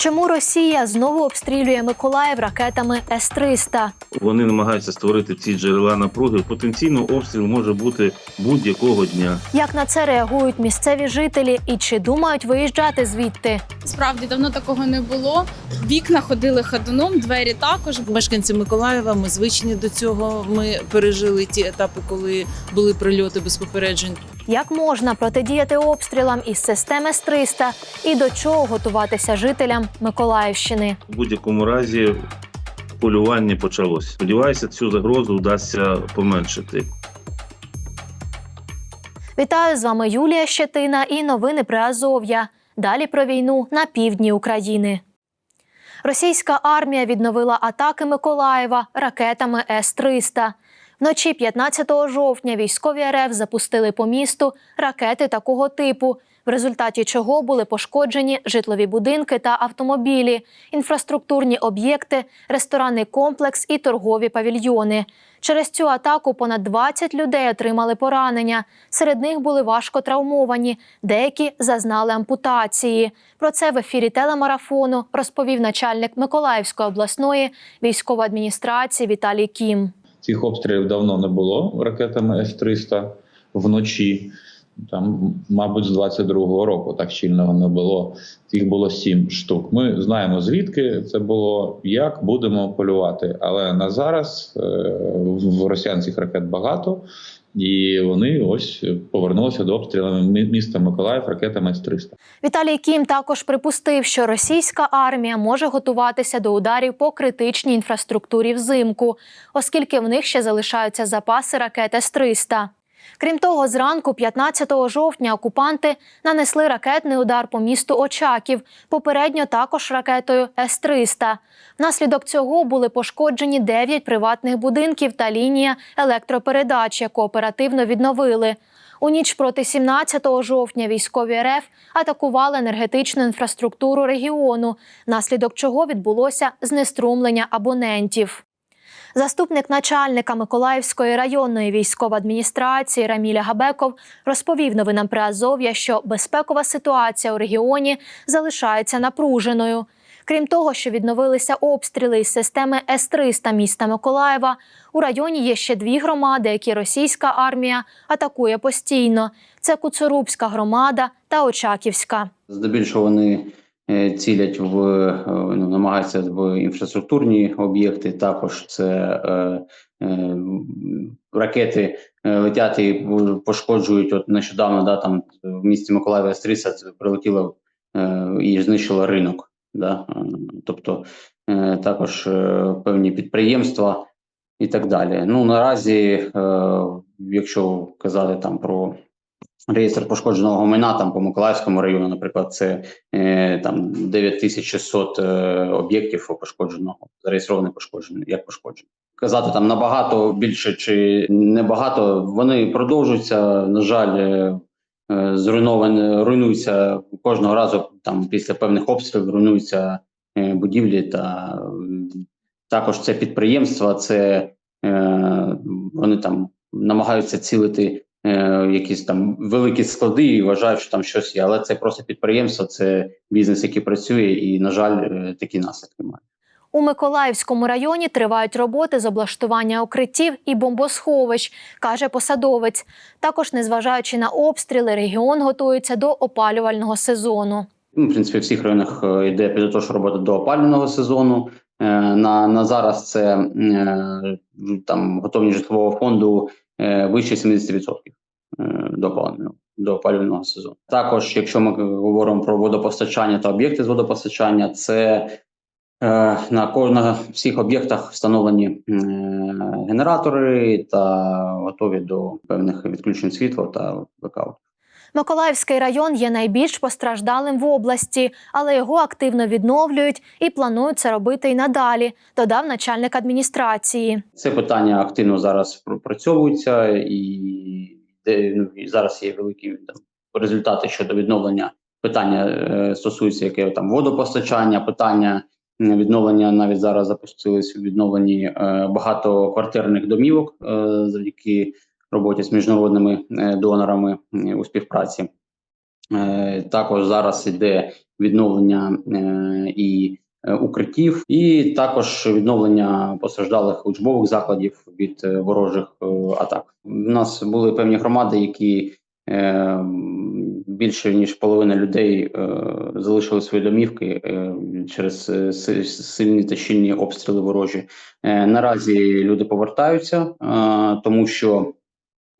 Чому Росія знову обстрілює Миколаїв ракетами С-300? Вони намагаються створити ці джерела напруги. Потенційно обстріл може бути будь-якого дня. Як на це реагують місцеві жителі і чи думають виїжджати звідти? Справді давно такого не було. Вікна ходили ходуном, двері також. Мешканці Миколаєва, ми звичні до цього. Ми пережили ті етапи, коли були прильоти без попереджень. Як можна протидіяти обстрілам із системи С-300 і до чого готуватися жителям Миколаївщини? В будь-якому разі полювання почалось. Сподіваюся, цю загрозу вдасться поменшити. Вітаю з вами Юлія Щетина і новини про Азов'я. Далі про війну на півдні України. Російська армія відновила атаки Миколаєва ракетами С-300. Вночі 15 жовтня військові РФ запустили по місту ракети такого типу, в результаті чого були пошкоджені житлові будинки та автомобілі, інфраструктурні об'єкти, ресторанний комплекс і торгові павільйони. Через цю атаку понад 20 людей отримали поранення. Серед них були важко травмовані, деякі зазнали ампутації. Про це в ефірі телемарафону розповів начальник Миколаївської обласної військової адміністрації Віталій Кім. Цих обстрілів давно не було ракетами С-300 вночі. Там, мабуть, з 22-го року так щільного не було. Їх було сім штук. Ми знаємо звідки це було, як будемо полювати. Але на зараз е, в росіян цих ракет багато, і вони ось повернулися до обстрілами міста Миколаїв ракетами С-300. Віталій Кім також припустив, що російська армія може готуватися до ударів по критичній інфраструктурі взимку, оскільки в них ще залишаються запаси ракет С-300. Крім того, зранку, 15 жовтня, окупанти нанесли ракетний удар по місту Очаків, попередньо також ракетою С-300. Внаслідок цього були пошкоджені 9 приватних будинків та лінія електропередач, яку оперативно відновили. У ніч проти 17 жовтня військові РФ атакували енергетичну інфраструктуру регіону, внаслідок чого відбулося знеструмлення абонентів. Заступник начальника Миколаївської районної військової адміністрації Раміля Габеков розповів новинам при Азов'я, що безпекова ситуація у регіоні залишається напруженою. Крім того, що відновилися обстріли із системи С-300 міста Миколаєва, у районі є ще дві громади, які російська армія атакує постійно: це Куцурубська громада та Очаківська. Здебільшого вони цілять в е, ну, намагаються в інфраструктурні об'єкти. Також це е, е, ракети е, летять і пошкоджують. От нещодавно да, там в місті Миколаєва С-300 прилетіло е, і знищило ринок. Да? Е, Тобто е, також е, певні підприємства і так далі. Ну наразі, е, якщо казати там про реєстр пошкодженого майна там по Миколаївському району, наприклад, це е, там 9600 е, об'єктів пошкодженого, зареєстрованих пошкоджених, як пошкоджені. Казати там набагато більше чи небагато, вони продовжуються. На жаль, е, е, зруйновані, руйнуються кожного разу там після певних обстрілів, руйнуються е, будівлі та також це підприємства, це вони там намагаються цілити якісь там великі склади і вважають, що там щось є. Але це просто підприємство, це бізнес, який працює, і на жаль, е, такі наслідки має. У Миколаївському районі тривають роботи з облаштування укриттів і бомбосховищ, каже посадовець. Також, незважаючи на обстріли, регіон готується до опалювального сезону. Ну, в принципі, в всіх районах е, йде підготовча робота до опалювального сезону. Е, На, на зараз це е, там готовність житлового фонду е, вище 70% е, до опалювального, до опалювального сезону. Також, якщо ми говоримо про водопостачання та об'єкти з водопостачання, це е, на на всіх об'єктах встановлені е, генератори та готові до певних відключень світла та блекаутів. Миколаївський район є найбільш постраждалим в області, але його активно відновлюють і планують це робити й надалі, додав начальник адміністрації. Це питання активно зараз пропрацьовується, і, ну, і зараз є великі там, результати щодо відновлення. Питання е, стосується яке там водопостачання, питання відновлення навіть зараз запустились відновлені е, багатоквартирних домівок е, завдяки роботі з міжнародними е, донорами е, у співпраці. Е, також зараз іде відновлення е, і е, укриттів, і також відновлення постраждалих учбових закладів від е, ворожих е, атак. У нас були певні громади, які е, більше ніж половина людей е, залишили свої домівки е, через е, сильні та щільні обстріли ворожі. Е, наразі люди повертаються, е, тому що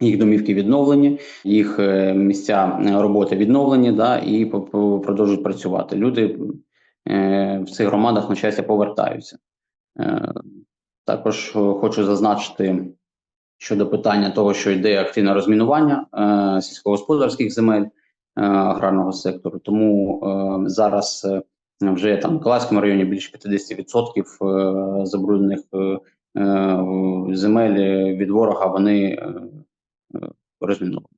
їх домівки відновлені, їх е, місця е, роботи відновлені, да, і продовжують працювати. Люди е, в цих громадах на щастя повертаються. Е, також е, хочу зазначити щодо питання того, що йде активне розмінування е, сільськогосподарських земель е, аграрного сектору. Тому е, зараз е, вже там в Миколаївському районі більше 50% е, забруднених е, е, земель е, від ворога вони е, е, розміновані.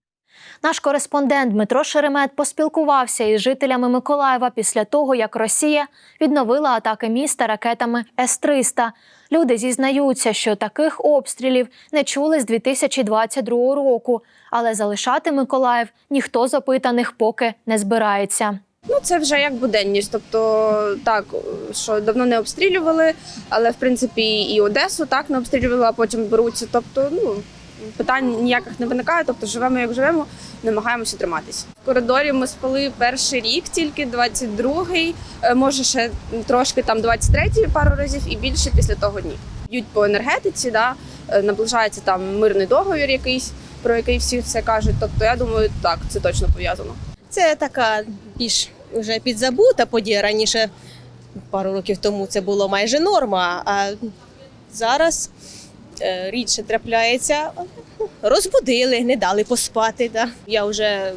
Наш кореспондент Дмитро Шеремет поспілкувався із жителями Миколаєва після того, як Росія відновила атаки міста ракетами С-300. Люди зізнаються, що таких обстрілів не чули з 2022 року, але залишати Миколаїв ніхто з опитаних поки не збирається. Ну, це вже як буденність. Тобто, так, що давно не обстрілювали, але в принципі і Одесу так не обстрілювали, а потім беруться. Тобто, ну питань ніяких не виникає. Тобто, живемо як живемо, намагаємося триматися. В коридорі ми спали перший рік, тільки 22-й, е, може ще трошки там 23-й пару разів і більше після того ні. Б'ють по енергетиці, да, е, наближається там мирний договір якийсь, про який всі все кажуть. Тобто, я думаю, так, це точно пов'язано. Це така більш вже підзабута подія. Раніше пару років тому це було майже норма, а зараз рідше трапляється. Розбудили, не дали поспати. Да. Я вже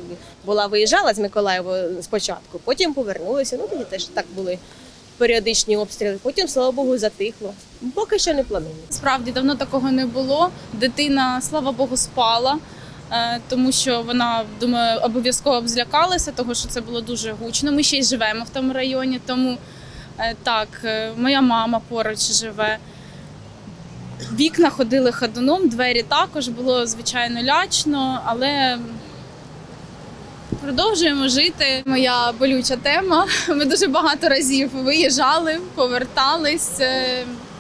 була виїжджала з Миколаєва спочатку, потім повернулася. Ну тоді теж так були періодичні обстріли. Потім, слава Богу, затихло. Поки що не планую. Справді давно такого не було. Дитина, слава Богу, спала. е, Тому що вона думаю, обов'язково б злякалася, тому що це було дуже гучно. Ми ще й живемо в тому районі. Тому е, так, е, моя мама поруч живе. Вікна ходили ходуном, двері також було звичайно лячно, але продовжуємо жити. Моя болюча тема. Ми дуже багато разів виїжджали, повертались.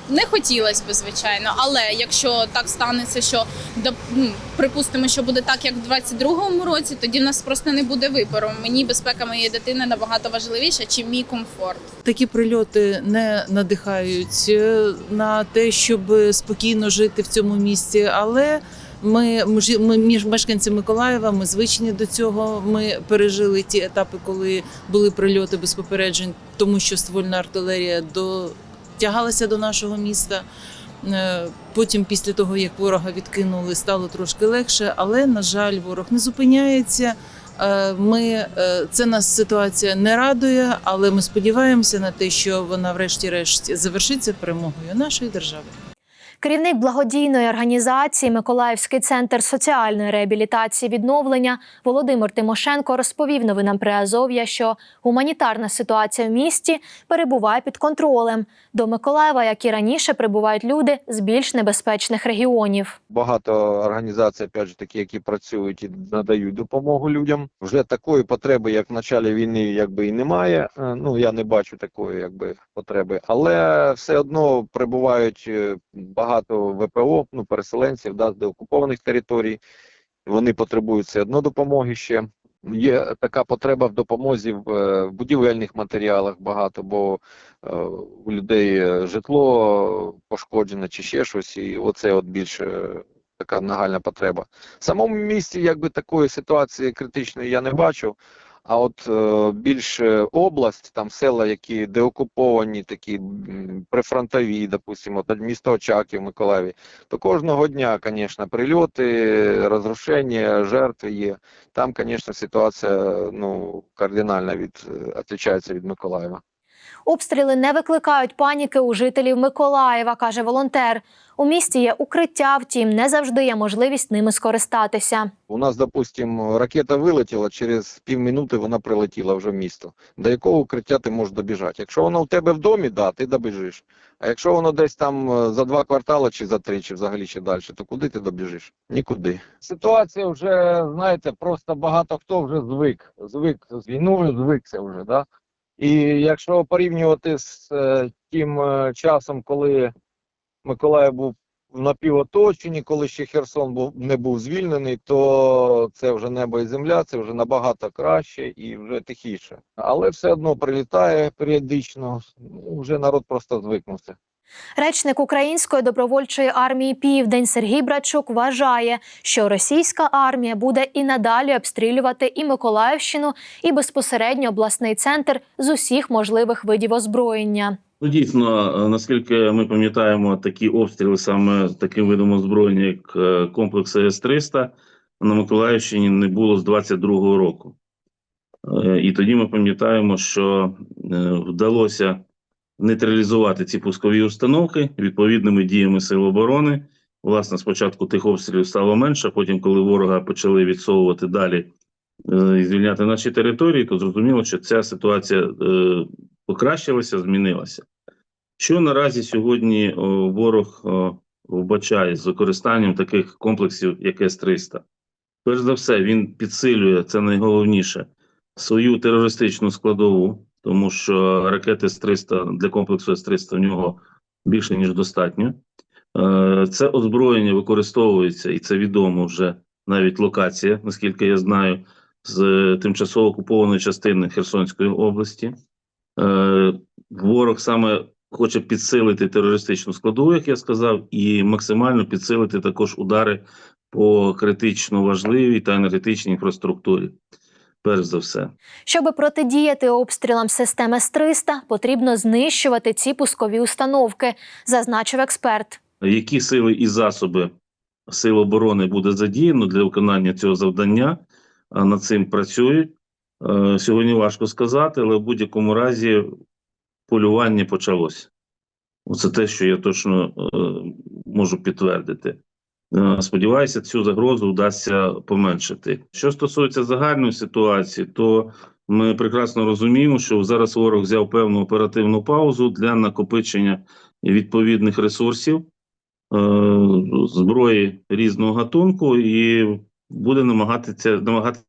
Не хотілося б, звичайно, але якщо так станеться, що ну, припустимо, що буде так, як в 22-му році, тоді в нас просто не буде вибору. Мені безпека моєї дитини набагато важливіша, чим мій комфорт. Такі прильоти не надихають е, на те, щоб спокійно жити в цьому місті. Але ми, між мешканці Миколаєва, ми звичні до цього. Ми пережили ті етапи, коли були прильоти без попереджень, тому що ствольна артилерія дотягалася до нашого міста. Е, Потім, після того, як ворога відкинули, стало трошки легше, але на жаль, ворог не зупиняється. Е, Ми е, це нас ситуація не радує, але ми сподіваємося на те, що вона, врешті-решт, завершиться перемогою нашої держави. Керівник благодійної організації Миколаївський центр соціальної реабілітації відновлення Володимир Тимошенко розповів новинам Приазов'я, що гуманітарна ситуація в місті перебуває під контролем. До Миколаєва, як і раніше, прибувають люди з більш небезпечних регіонів. Багато організацій, опять же такі, які працюють і надають допомогу людям. Вже такої потреби, як в началі війни, якби і немає. Е, Ну я не бачу такої, якби потреби, але все одно прибувають е, багато ВПО, ну переселенців, да, з деокупованих територій. Вони потребують все одно допомоги ще. Є така потреба в допомозі в, е, будівельних матеріалах багато, бо е, у людей е, житло пошкоджене чи ще щось, і оце от більше така нагальна потреба. В самому місті якби такої ситуації критичної я не бачу. А от е, більше область, там села, які деокуповані, такі прифронтові, допустимо, місто Очаків, Миколаєві, то кожного дня, звісно, прильоти, розрушення, жертви є. Там, звісно, ситуація ну, кардинально від, е, відрізняється від Миколаєва. Обстріли не викликають паніки у жителів Миколаєва, каже волонтер. У місті є укриття, втім, не завжди є можливість ними скористатися. У нас, допустим, ракета вилетіла, через півмінути вона прилетіла вже в місто. До якого укриття ти можеш добіжати? Якщо воно в тебе в домі, да, ти добіжиш. А якщо воно десь там е, за два квартали, чи за три, чи взагалі ще далі, то куди ти добіжиш? Нікуди. Ситуація вже, знаєте, просто багато хто вже звик. Звик з війною, звикся вже, да? І якщо порівнювати з е, тим е, часом, коли Миколаїв був в напівоточенні, коли ще Херсон був не був звільнений, то це вже небо і земля, це вже набагато краще і вже тихіше. Але все одно прилітає періодично. Ну, вже народ просто звикнувся. Речник Української добровольчої армії Південь Сергій Брачук вважає, що російська армія буде і надалі обстрілювати і Миколаївщину, і безпосередньо обласний центр з усіх можливих видів озброєння. Ну, дійсно, е, наскільки ми пам'ятаємо, такі обстріли саме таким видом озброєння, як е, комплекс С-300 на Миколаївщині не було з 22-го року. Е, І тоді ми пам'ятаємо, що вдалося нейтралізувати ці пускові установки відповідними діями Сил оборони. Власне, спочатку тих обстрілів стало менше, потім, коли ворога почали відсовувати далі і звільняти наші території, то зрозуміло, що ця ситуація покращилася, змінилася. Що наразі сьогодні ворог вбачає з використанням таких комплексів, як С-300? Перш за все, він підсилює це найголовніше свою терористичну складову, тому що ракети С-300 для комплексу С-300 в нього більше ніж достатньо. Е, Це озброєння використовується, і це відомо вже навіть локація, наскільки я знаю, з тимчасово окупованої частини Херсонської області. Е, Ворог саме хоче підсилити терористичну складову, як я сказав, і максимально підсилити також удари по критично важливій та енергетичній інфраструктурі. Перш за все. Щоби протидіяти обстрілам системи С-300, потрібно знищувати ці пускові установки, зазначив експерт. Які сили і засоби Сил оборони буде задіяно для виконання цього завдання, над цим працюють. Е, Сьогодні важко сказати, але в будь-якому разі полювання почалося. Оце те, що я точно е, можу підтвердити. Е, Сподіваюся, цю загрозу вдасться поменшити. Що стосується загальної ситуації, то ми прекрасно розуміємо, що зараз ворог взяв певну оперативну паузу для накопичення відповідних ресурсів, е, зброї різного гатунку, і буде намагатися намагатися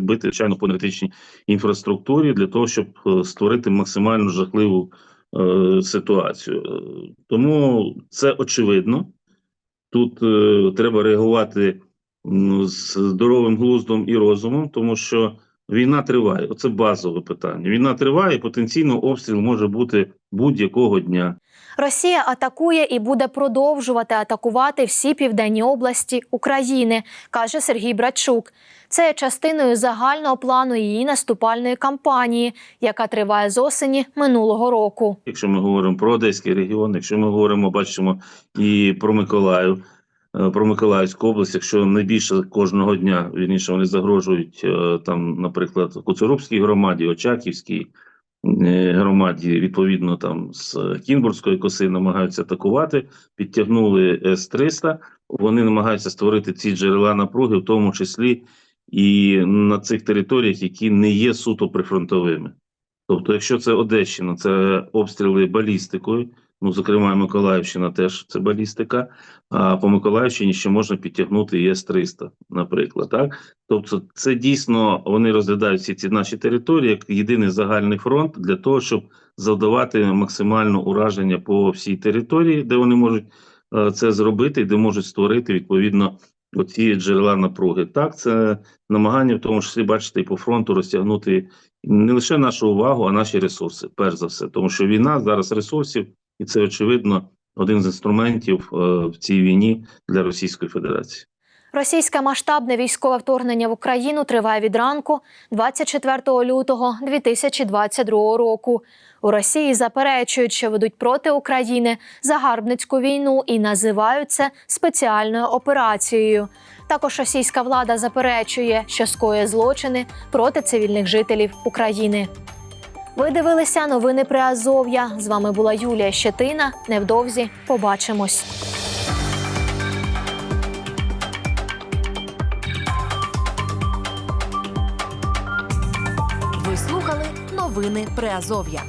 бити звичайно по енергетичній інфраструктурі для того, щоб е, створити максимально жахливу е, ситуацію. Е, Тому це очевидно. Тут е, треба реагувати з здоровим глуздом і розумом, тому що війна триває. Оце базове питання. Війна триває, і потенційно обстріл може бути будь-якого дня. Росія атакує і буде продовжувати атакувати всі південні області України, каже Сергій Брачук. Це є частиною загального плану її наступальної кампанії, яка триває з осені минулого року. Якщо ми говоримо про Одеський регіон, якщо ми говоримо, бачимо і про Миколаїв, е, про Миколаївську область, якщо найбільше кожного дня вірніше вони загрожують е, там, наприклад, Коцюрубській громаді, Очаківській громаді, відповідно там з Кінбурзької коси намагаються атакувати, підтягнули С-300, вони намагаються створити ці джерела напруги, в тому числі і на цих територіях, які не є суто прифронтовими. Тобто, якщо це Одещина, це обстріли балістикою. Ну, зокрема, Миколаївщина теж це балістика. А по Миколаївщині ще можна підтягнути і С-300, наприклад. Так? Тобто, це дійсно вони розглядають всі ці наші території як єдиний загальний фронт для того, щоб завдавати максимально ураження по всій території, де вони можуть е, це зробити, і де можуть створити відповідно оці джерела напруги. Так, це намагання, в тому числі, бачите, і по фронту розтягнути не лише нашу увагу, а наші ресурси, перш за все, тому що війна зараз ресурсів, і це очевидно один з інструментів е, в цій війні для Російської Федерації. Російське масштабне військове вторгнення в Україну триває від ранку 24 лютого 2022 року. У Росії заперечують, що ведуть проти України загарбницьку війну і називають це спеціальною операцією. Також російська влада заперечує, що скоює злочини проти цивільних жителів України. Ви дивилися новини при Азов'я. З вами була Юлія Щетина. Невдовзі побачимось. Ви слухали новини Приазов'я.